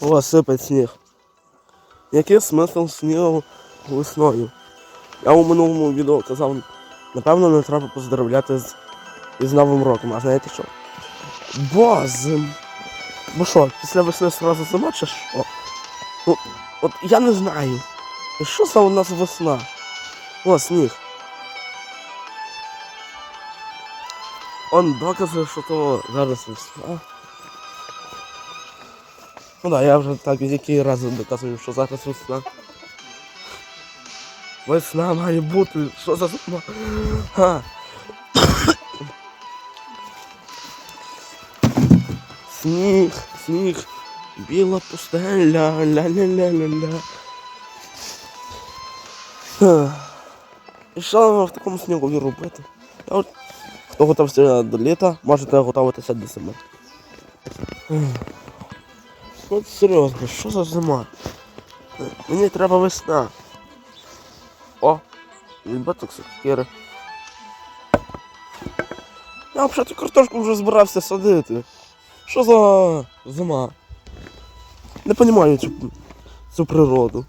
О, сипить сніг. Який смисл снігу весною? Я у минулому відео казав, напевно, не треба поздравляти з, із Новим роком, а знаєте що? Бо зим. Бо що, після весни одразу зима чи що? Ну, от я не знаю. Що за у нас весна? О, сніг. Он докази, що то зараз весна. Ну да, я вже так який раз доказую, що зараз весна. Весна має бути. Що за? Ха. Сніг, сніг, біла пустеля, ля-ля-ля-ля-ля. І що в такому снігу робити? Я от, хто готовся до літа, можете готуватися до зими. От серйозно, що за зима? Мені треба весна. О, він баток сокири. Я взагалі картошку вже збирався садити. Що за зима? Не розумію цю, цю природу.